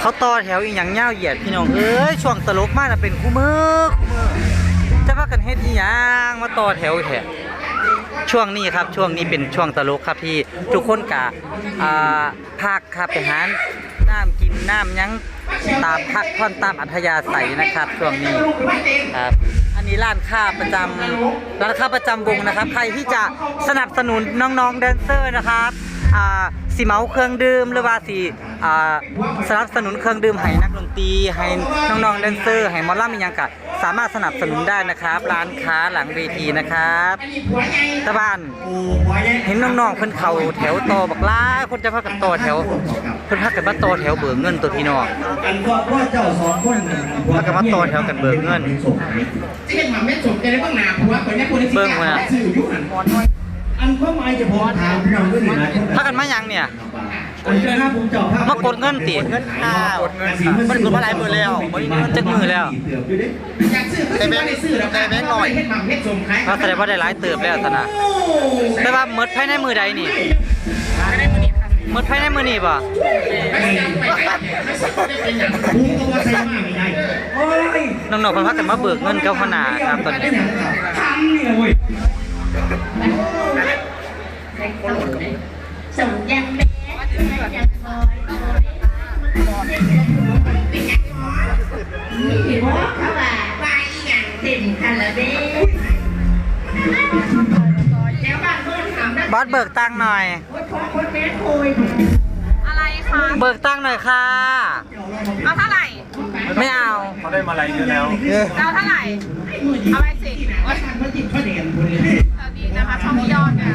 เขาต่อแถวอีหยังเง่าวเหยียดพี่น้องเอ้ยช่วงตลกมากนะเป็นคู่มือคู่มือจะว่ากันเฮ็ดอีหยังมาต่อแถวแถวช่วงนี้ครับช่วงนี้เป็นช่วงตลกครับที่ทุกคนกะอ่าพักครับไปหาน้ำกินน้ำยังตามพักผ่อนตามอัธยาศัยนะครับ ช่วงนี้ครับอันนี้ร้านค้าประจำร้านค้าประจำวงนะครับ ใครที่จะสนับสนุนน้องๆแดนเซอร์นะครับอ่า สีเมาเครื่องดื่มหรือว่าสีสนับสนุนเครื่องดื่มให้นักดนตรีให้น้องๆแดนเซอร์ให้มอลล่ามีอย่างกะสามารถสนับสนุนได้นะครับ ร้านค้าหลังเวทีนะครับตะบ้านเห็นน้องๆเพิ่นเขาแถวโตบักล้าคนจะพากันต่อแถวเพิ่นพากันมาต่อแถวเบิกเงินตัวพี่น้องกันก็พ่อเจ้าสองคนแล้วก็มาต่อแถวกันเบิกเงินที่เห็นหมาไม่จบจะได้บ้างหนาผัวเปิดแม่คนที่เบิ่งมาสื่อยุคนั้นอันข้อหมายจะพอถามพี่น้องด้วยนี่นะพากันมาหยังเนี่ยอันเจอหน้าผมเจ้าภาพมากดเงินติเงินอ้าวมันกดมาหลายมือแล้วบ่มีเงินจักมือแล้วอยากซื้อก็ซื้อไม่ได้ซื้อแล้วแต่แบงค์ลอยเห็นหมาเม็ดสมขายก็แสดงว่าได้หลายเติบแล้วตะนะแต่ว่าหมดภายในมือใดนี่หมดภายในมือนี่บ่ไม่ยังไปไม่ได้เป็นอย่างผมก็ว่าใส่มากไม่ได้โอ้ยน้องๆเพิ่นพากันมาเบิกเงินกับหัวหน้าครับตอนนี้ ทำนี่เว้ยส่งยังแม่ยังคอยเห็นว่าเขาว่าว่าอีหยังเต็มคันละเด้แล้วบ้านเพิ่นถามนะบอสเบิกตังค์หน่อยว่าขอคนแม่โคุยอะไรคะเบิกตังค์หน่อยค่ะ เอาเท่าไหร่ ไม่เอาเขาได้มาลัยเยอะแล้ว เอาเท่าไหร่ เอาไปสิโอ๊ยมันจิตข้อเด่นคนเลยสวัส ดีนะคะช่องพี่ยอดนะ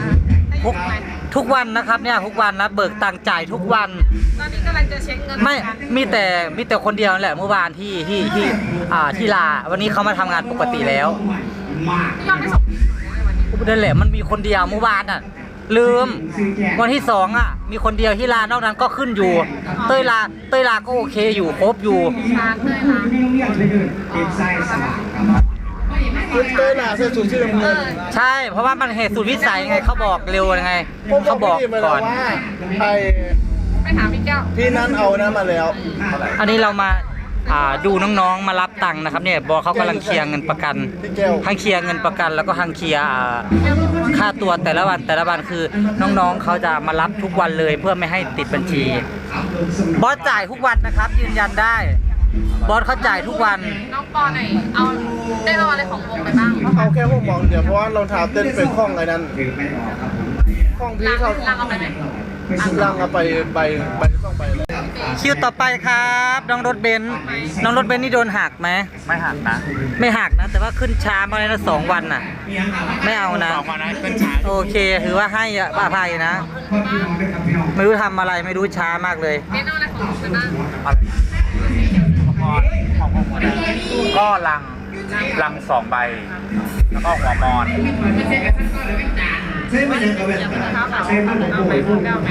ให้อทุยู่กไหมทุกวันนะครับเนี่ยทุกวันนะเบิกตังค์จ่ายทุกวัน ตอนนี้กำลังจะเช็คเงินไม่กันมีแต่มีแต่คนเดียวนั่นแหละเมื่อวานที่ที่ที่อ่าที่ลาวันนี้เขามาทำงานปกติแล้วพี่ยอดไม่ส่งเลยวันนี้นั่นแหละมันมีคนเดียวเมื่อวานอะ ลืม วันที่สองอะ มีคนเดียวที่ลานอกนั้นก็ขึ้นอยู่ เต้ยลาเต้ยลาก็โอเคอยู่ครบอยู่ ชาร์จเลยนะเด็กชายสมัคร เต้ยหนาเสื้อสูทชื่อน้ำเอเงินอใช่ เพราะว่ามันเหตุสุดวิสัยไงเขาบอกเร็วยังไงเขาบอกก่อนไอไปถามพี่แก้วพี่นั่นเอานะมาแล้ว อันนี้เรามาอ่าดูน้องๆ มารับตังค์นะครับเนี่ยบอกเขากำลังเคลียร์เงินประกันพี่แก้ว ทั้งเคลียร์เงินประกัน แล้วก็ทั้งเคลียร์อ่าค่าตัวแต่ละวันแต่ละวันคือน้องๆเขาจะมารับทุกวันเลยเพื่อไม่ให้ติดบัญชีบอสจ่ายทุกวันนะครับยืนยันได้ บอสเขาจ่ายทุกวัน น้องปอหน่อยเอาได้รองอะไรของวงไปบ้าง เอาแค่พวกมองเดี๋ยวเพราะว่ารองเท้าเต้นเป็นข้องไอ้นั้นข้องพี่ลังเขาลังเอาไปไหมลังเอาไปใบใบต้องไปเลยคิวต่อไปครับ น้องรถเบนซ์น้องรถเบนซ์นี่โดนหักไหม ไม่หักนะไม่หักนะ แต่ว่าขึ้นช้ามาเลยนะสองวันน่ะ ไม่เอานะออกมานะขึ้นช้าโอเค ถือว่าให้อภัยนะ ไม่รู้ทำอะไรไม่รู้ช้ามากเลย เบนเอาอะไรของวงไปบ้างก็ลังลั งสองใบ แล้วก็หัวมอนใช่ไหมยังกับแบบรองเท้าขาวใช่ไหมผมเอาโกไปยพวกแก้วไหม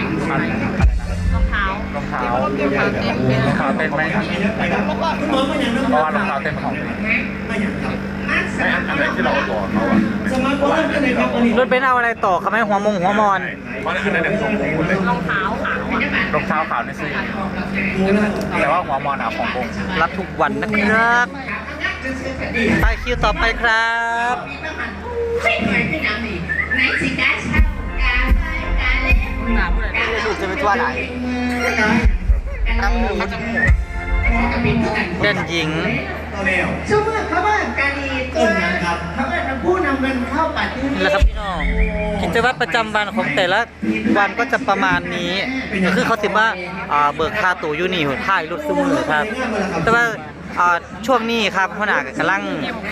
รองเท้ารองเท้ารองเท้าเต็มเป็นรองเท้าเต้นไหมเพราะว่ารองเท้าเต้นเป็นของตัวเองไม่อันอันไหนที่เราบอกเขาอะสมาคมกันเลยครับอันนี้รถเบนเอาอะไรต่อเขาไหมหัวมงหัวมอนเพราะอันนั้นเป็นของผมเลยรองเท้าขาวอะ รองเท้าขาวในซื้อแต่ว่าหัวมอนอะของผมรับทุกวันนะครับไปคิวต่อไปครับไม่เหมือนที่น้ำนี่ไหนสิกาเช่ากาไฟกาเล็บกาไฟลูกจะเป็นตัวไหนเด่นหญิงต่อแล้วช่วงเมื่อเขาเบิกการีตัว เขาเบิกผู้นำเงินเข้าปัตตานีนี่แหละครับพี่น้องกิจวัตรประจำวันของแต่ละวันก็จะประมาณนี้ก็คือเขาติว่าอ่าเบิกค่าตัวอยู่นี่หัวท้ายรถซุ้มือครับ แต่ว่าอ่าช่วงนี้ครับหัวหน้าก็กำลัง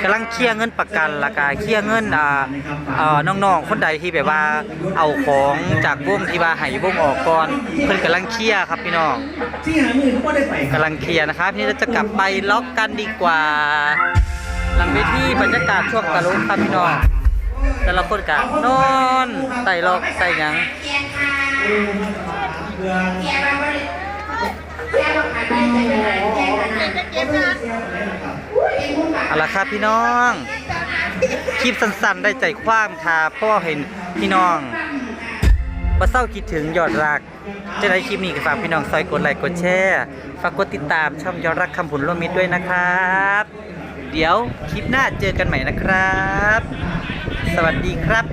กำลังเคลียร์เงินประกันและก็เคลียร์เงินอ่าอ่าน้องๆคนใดที่แบบว่าเอาของจากวงที่ว่าให้วงออกก่อนเพิ่นกำลังเคลียร์ครับพี่น้องที่หามือเขาก็ได้ไปกำลังเคลียร์นะครับทีนี้เราจะกลับไปล็อกกันดีกว่า หลังไปที่บรรยากาศช่วงตะลุครับพี่น้อง แต่ละคนกันนอนใส่ลอกใส่หยังเอาละครับพี่น้อง คลิปสั้นๆ ได้ใจความค่ะพ่อเห็นพี่น้องมาเศร้าคิดถึงยอดรัก จะได้คลิปนี้ก็ฝากพี่น้องซอยกดไลค์กดแชร์ ฝากกดติดตามช่องยอดรักคำผุนร่วมมิตรด้วยนะครับ เดี๋ยวคลิปหน้าเจอกันใหม่นะครับ สวัสดีครับ